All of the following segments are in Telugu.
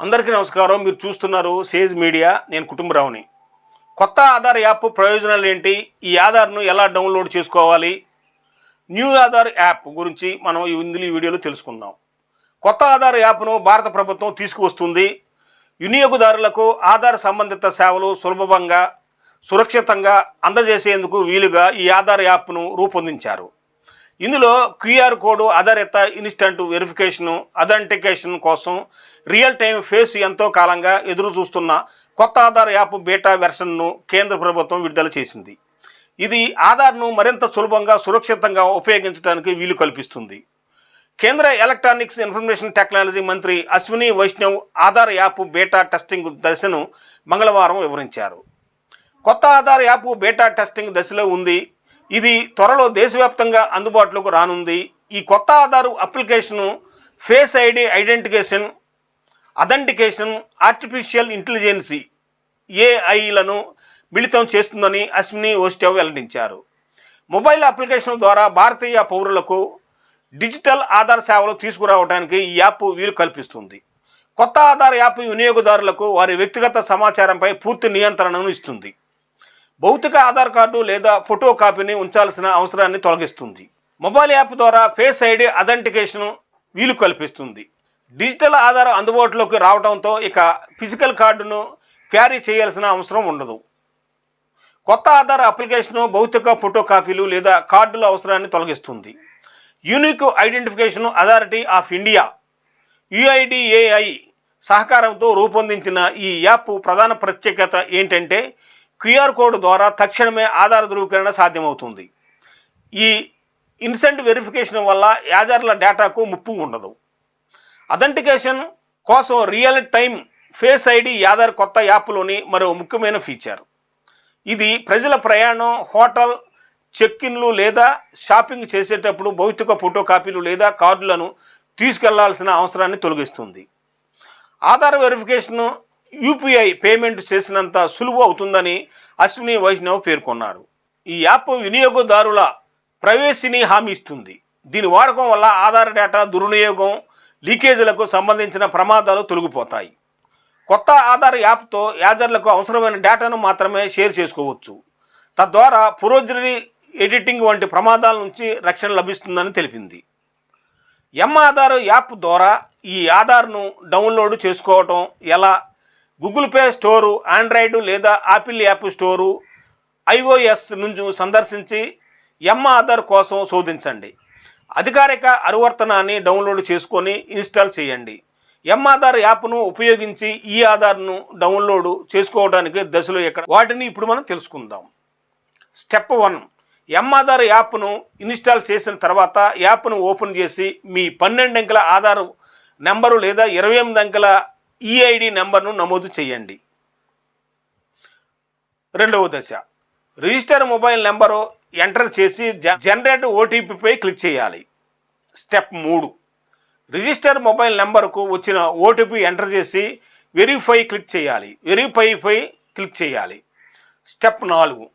అందరికీ నమస్కారం. మీరు చూస్తున్నారు సేజ్ మీడియా. నేను కుటుంబరావుని. కొత్త ఆధార్ యాప్ ప్రయోజనాలు ఏంటి? ఈ ఆధార్ను ఎలా డౌన్లోడ్ చేసుకోవాలి? న్యూ ఆధార్ యాప్ గురించి మనం ఈ ఇందులో ఈ వీడియోలో తెలుసుకుందాం. కొత్త ఆధార్ యాప్ను భారత ప్రభుత్వం తీసుకువస్తుంది. వినియోగదారులకు ఆధార్ సంబంధిత సేవలు సులభంగా సురక్షితంగా అందజేసేందుకు వీలుగా ఈ ఆధార్ యాప్ను రూపొందించారు. ఇందులో క్యూఆర్ కోడ్ ఆధారిత ఇన్స్టంట్ వెరిఫికేషను అథెంటికేషన్ కోసం రియల్ టైం ఫేస్ ఎంతో కాలంగా ఎదురు చూస్తున్న కొత్త ఆధార్ యాప్ బీటా వెర్షన్ను కేంద్ర ప్రభుత్వం విడుదల చేసింది. ఇది ఆధార్ను మరింత సులభంగా సురక్షితంగా ఉపయోగించడానికి వీలు కల్పిస్తుంది. కేంద్ర ఎలక్ట్రానిక్స్ ఇన్ఫర్మేషన్ టెక్నాలజీ మంత్రి Ashwini Vaishnaw Aadhaar app beta testing దశను మంగళవారం వివరించారు. కొత్త ఆధార్ యాప్ బేటా టెస్టింగ్ దశలో ఉంది ఇది త్వరలో దేశవ్యాప్తంగా అందుబాటులోకి రానుంది. ఈ కొత్త Aadhaar application face ID identification authentication artificial intelligence ఏఐలను మిళితం చేస్తుందని అశ్విని ఓస్టవ్ వెల్లడించారు. మొబైల్ అప్లికేషన్ ద్వారా భారతీయ పౌరులకు డిజిటల్ ఆధార్ సేవలు తీసుకురావడానికి ఈ యాప్ వీలు కల్పిస్తుంది. కొత్త ఆధార్ యాప్ వినియోగదారులకు వారి వ్యక్తిగత సమాచారంపై పూర్తి నియంత్రణను ఇస్తుంది. భౌతిక ఆధార్ కార్డు లేదా ఫోటో కాపీని ఉంచాల్సిన అవసరాన్ని తొలగిస్తుంది. మొబైల్ యాప్ ద్వారా ఫేస్ ఐడి అథెంటికేషన్ వీలు కల్పిస్తుంది. డిజిటల్ ఆధార్ అందుబాటులోకి రావడంతో ఇక ఫిజికల్ కార్డును క్యారీ చేయాల్సిన అవసరం ఉండదు. కొత్త ఆధార్ అప్లికేషను భౌతిక ఫోటో కాపీలు లేదా కార్డుల అవసరాన్ని తొలగిస్తుంది. Unique identification authority of India UIDAI సహకారంతో రూపొందించిన ఈ యాప్ ప్రధాన ప్రత్యేకత ఏంటంటే క్యూఆర్ కోడ్ ద్వారా తక్షణమే ఆధార్ ధృవీకరణ సాధ్యమవుతుంది. ఈ ఇన్సెంట్ వెరిఫికేషన్ వల్ల యాజర్ల డేటాకు ముప్పు ఉండదు. అథెంటికేషన్ కోసం రియల్ టైం ఫేస్ ఐడి యాదర్ కొత్త యాప్లోని మరో ముఖ్యమైన ఫీచర్. ఇది ప్రజల ప్రయాణం హోటల్ చెక్ ఇన్లు లేదా షాపింగ్ చేసేటప్పుడు భౌతిక ఫోటో కాపీలు లేదా కార్డులను తీసుకెళ్ళాల్సిన అవసరాన్ని తొలగిస్తుంది. ఆధార్ వెరిఫికేషన్ యూపీఐ పేమెంట్ చేసినంత సులువు అవుతుందని అశ్విని వైష్ణవ్ పేర్కొన్నారు. ఈ యాప్ వినియోగదారుల ప్రైవేసీని హామీ ఇస్తుంది. దీని వాడకం వల్ల ఆధార్ డేటా దుర్వినియోగం లీకేజీలకు సంబంధించిన ప్రమాదాలు తొలగిపోతాయి. కొత్త ఆధార్ యాప్తో యాజర్లకు అవసరమైన డేటాను మాత్రమే షేర్ చేసుకోవచ్చు. తద్వారా పురోజరీ ఎడిటింగ్ వంటి ప్రమాదాల నుంచి రక్షణ లభిస్తుందని తెలిపింది. ఎం ఆధార్ యాప్ ద్వారా ఈ ఆధార్ను డౌన్లోడ్ చేసుకోవటం ఎలా గూగుల్ పే స్టోరు ఆండ్రాయిడ్ లేదా ఆపిల్ యాప్ స్టోరు ఐఓఎస్ నుంచి సందర్శించి ఎమ్ ఆధార్ కోసం శోధించండి. అధికారిక అనువర్తనాన్ని డౌన్లోడ్ చేసుకొని ఇన్స్టాల్ చేయండి. ఎం ఆధార్ యాప్ను ఉపయోగించి ఈ ఆధార్ను డౌన్లోడ్ చేసుకోవడానికి దశలు ఎక్కడ? వాటిని ఇప్పుడు మనం తెలుసుకుందాం. స్టెప్ వన్ ఎం ఆధార్ యాప్ను ఇన్స్టాల్ చేసిన తర్వాత యాప్ను ఓపెన్ చేసి మీ పన్నెండు అంకెల ఆధార్ నెంబరు లేదా ఇరవై ఎనిమిది అంకెల ఈఐడి నెంబర్ను నమోదు చేయండి. రెండవ దశ. రిజిస్టర్ మొబైల్ నెంబరు ఎంటర్ చేసి జ- జనరేట్ ఓటీపీపై క్లిక్ చేయాలి. స్టెప్ మూడు. రిజిస్టర్ మొబైల్ నెంబర్కు వచ్చిన ఓటీపీ ఎంటర్ చేసి వెరిఫై క్లిక్ చేయాలి. వెరిఫైపై క్లిక్ చేయాలి. స్టెప్ నాలుగు.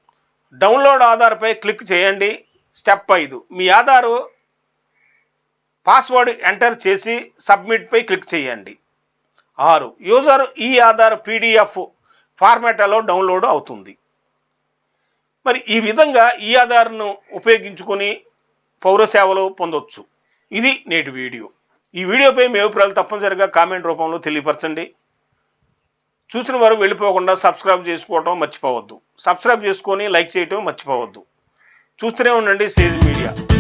డౌన్లోడ్ ఆధార్పై క్లిక్ చేయండి. స్టెప్ ఐదు. మీ ఆధారు పాస్వర్డ్ ఎంటర్ చేసి సబ్మిట్పై క్లిక్ చేయండి. ఆరు. యూజర్ ఈ ఆధార్ పీడిఎఫ్ ఫార్మాట్లో డౌన్లోడ్ అవుతుంది. మరి ఈ విధంగా ఈ ఆధార్ను ఉపయోగించుకొని పౌర సేవలు పొందొచ్చు. ఇది నేటి వీడియో. ఈ వీడియోపై మీ అభిప్రాయాలు తప్పనిసరిగా కామెంట్ రూపంలో తెలియపరచండి. చూసిన వారు వెళ్ళిపోకుండా సబ్స్క్రైబ్ చేసుకోవడం మర్చిపోవద్దు. సబ్స్క్రైబ్ చేసుకొని లైక్ చేయటం మర్చిపోవద్దు. చూస్తూనే ఉండండి సేజ్ మీడియా